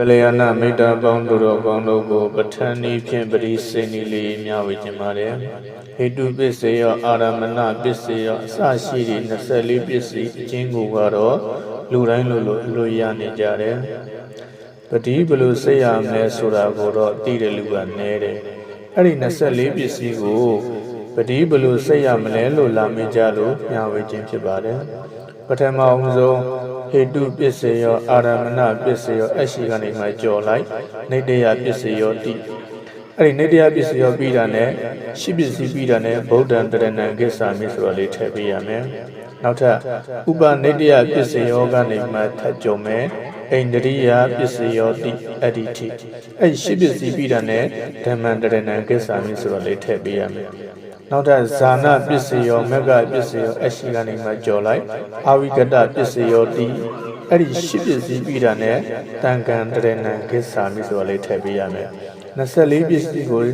ကလျာဏမိတ္တပေါင်းတို့တော်ကောင်းတို့ကိုပဋ္ဌာန်းဤဖြင့်ပရိစေနီလေးမြဝေခြင်းပါတယ်ဟေတုပစ္စယောအာရမဏပစ္စယောအစရှိသည့်24ပစ္စည်းအချင်းကိုကတော့လူတိုင်းလိုလိုအလိုရနေကြတယ်ပတိဘလို့စိတ်ရမယ်ဆိုတာကိုတော့သိတဲ့လူကနည်းတယ်အဲ့ဒီ24ပစ္စည်းကိုပတိဘလို့စိတ်ရမလဲလို့လာမကြလို့မြဝေခြင်းဖြစ်ပါတယ်ပထမအောင်ဆုံး ဟေတုပစ္စယောအာရမဏပစ္စယောအရှိကနေမှကြော်လိုက်နေတယပစ္စယောတိအဲ့ဒီနေတယပစ္စယောပြီးတာနဲ့ရှိပစ္စည်းပြီးတာနဲ့ဗုဒ္ဓံတရဏံကိစ္ဆာမိဆိုတော့လေးထည့်ပေးရမယ်နောက်ထပ်ဥပနေတယပစ္စယောကနေမှထပ်ကြုံမယ်အိန္ဒရိယပစ္စယောတိအတ္တိတိအဲ့ရှိပစ္စည်းပြီးတာနဲ့ဓမ္မံတရဏံကိစ္ဆာမိဆိုတော့လေးထည့်ပေးရမယ် နောက်ထပ်ဇာနာပစ္စယောမကပစ္စယောအရှိကနေမှကြော်လိုက်အာဝိကတပစ္စယောတိအဲ့ဒီရှစ်ပစ္စည်းပြီးတာနဲ့တန်ကန်တရဏံကိစ္ဆာမိဆိုတော့လေးထည့်ပေးရမယ်24ပစ္စည်းကို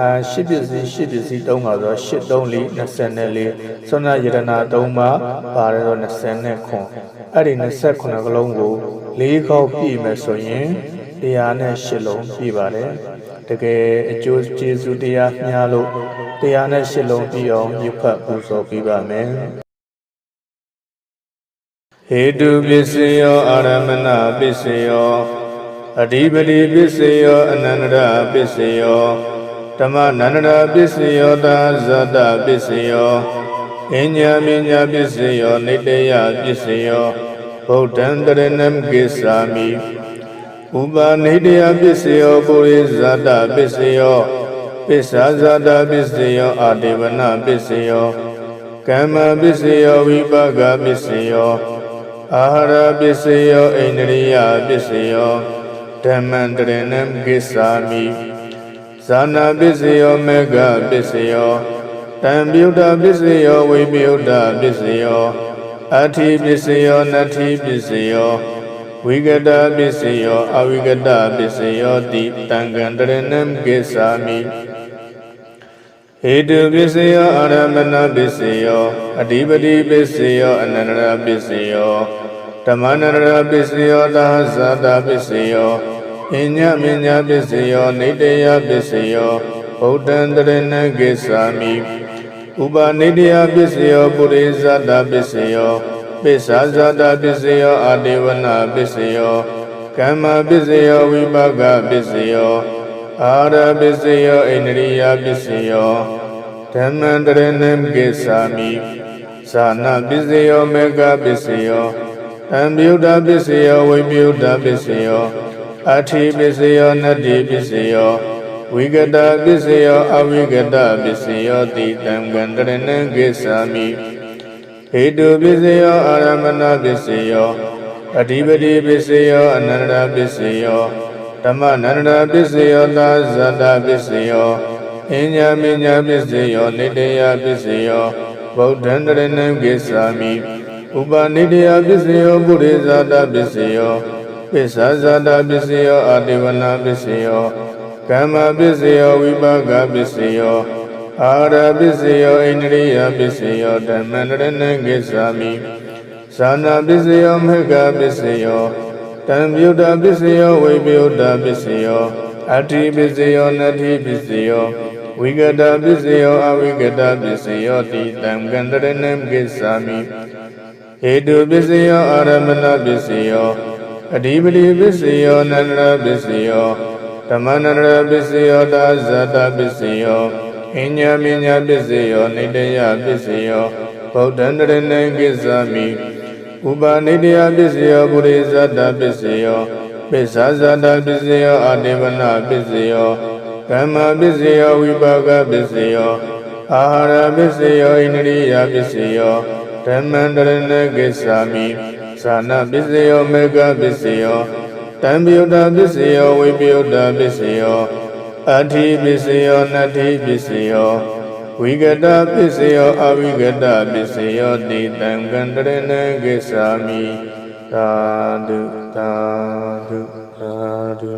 အာရှစ်ပစ္စည်းရှစ်ပစ္စည်း3ပါဆိုရှစ်3လေး24ဆွမ်းနာယတနာ3ပါပါတယ်တော့20ခွန်အဲ့ဒီ29ကလုံးကို၄ခေါက်ပြည့်မယ်ဆိုရင် တရားနဲ့ရှစ်လုံးပြည့်ပါတယ်တကယ်အကျိုးကျေးဇူးတရားမျှလို့တရားနဲ့ရှစ်လုံးပြည့်အောင်မြတ်ဖတ်ပူဇော်ပေးပါမယ်ဟေတုပစ္စယောအာရမဏပစ္စယောအဓိပတိပစ္စယောအနန္တရပစ္စယောဓမ္မနန္တရပစ္စယောသာဇတပစ္စယောအညမညာပစ္စယောနေတယပစ္စယောဗုဒ္ဓံတရဏံကိသာမိ ဥပါနေတယပစ္စယောပုရိဇာတပစ္စယောပစ္ဆာဇာတပစ္စယောအာဒေဝနာပစ္စယောကမ္မပစ္စယောဝိပါကပစ္စယောအာဟာရပစ္စယောအိန္ဒရိယပစ္စယောဓမ္မံတရဏံကိသာမိဇာနာပစ္စယောမေဃပစ္စယောတံပြုတ်တာပစ္စယောဝိပယုတ်တာပစ္စယောအဋ္ဌိပစ္စယောနတ္ထိပစ္စယော ဝိကတပစ္စယောအဝိကတပစ္စယောတိတံကံတရဏံကိသာမိဟေတုပစ္စယောအာရမဏပစ္စယောအဓိပတိပစ္စယောအနန္တရပစ္စယောဓမ္မနန္တရပစ္စယောသာဇာတာပစ္စယောအညမညာပစ္စယောနေတယပစ္စယောဗုဒ္ဓံတရဏံကိသာမိဥပနေတယပစ္စယောပုရိဇာတာပစ္စယော ပစ္ဆာဇာတာပစ္စယောအာဒေဝနာပစ္စယောကမ္မပစ္စယောဝိပါကပစ္စယောအာရပစ္စယောအိန္ဒရိယပစ္စယောဓမ္မံတရဏံကိသာမိဇာနာပစ္စယောမေဃပစ္စယောအံမြုဒ္ဓပစ္စယောဝိမြုဒ္ဓပစ္စယောအဋ္ဌိပစ္စယောနတ္တိပစ္စယောဝိကတပစ္စယောအဝိကတပစ္စယောတိတံကံတရဏံကိသာမိ ဟေတုပစ္စယောအာရမဏပစ္စယောအဓိပတိပစ္စယောအနန္တပစ္စယောဓမ္မနန္တပစ္စယောသာဇတပစ္စယောအညမညာပစ္စယောနေတယပစ္စယောဗုဒ္ဓံတရဏံကိသာမိဥပနိတယပစ္စယောပုရိဇာတပစ္စယောပစ္ဆာဇာတပစ္စယောအာတိဝနာပစ္စယောကမ္မပစ္စယောဝိပါကပစ္စယော အာရပစ္စယောအိန္ဒရိယပစ္စယောဓမ္မန္တရဏံကိသာမိဇာနာပစ္စယောမေဃပစ္စယောတံမြုဒ္ဓပစ္စယောဝိပယုဒ္ဓပစ္စယောအဋ္ဌိပစ္စယောနတ္ထိပစ္စယောဝိကတပစ္စယောအဝိကတပစ္စယောတိတံကန္တရဏံကိသာမိဟေတုပစ္စယောအာရမဏပစ္စယောအဓိပတိပစ္စယောနန္ဒရပစ္စယောဓမ္မနန္ဒရပစ္စယောသာဇာတပစ္စယော အညမညာပစ္စယောနေတယပစ္စယောဗုဒ္ဓံတရဏံကိသာမိဥပနိတယပစ္စယောပုရိသတပစ္စယောပစ္ဆာဇာတပစ္စယောအာတေဝနာပစ္စယောကမ္မပစ္စယောဝိပါကပစ္စယောအာဟာရပစ္စယောဣန္ဒြိယပစ္စယောဓမ္မံတရဏကိသာမိသာနာပစ္စယောမေဃပစ္စယောတံပြုတပစ္စယောဝိပယုတပစ္စယော အဋ္ဌိပစ္စယောနတ္ထိပစ္စယောဝိကတပစ္စယောအဝိကတပစ္စယောတိတံကန္တရဏကိသာမိသာဓုသာဓုသာဓု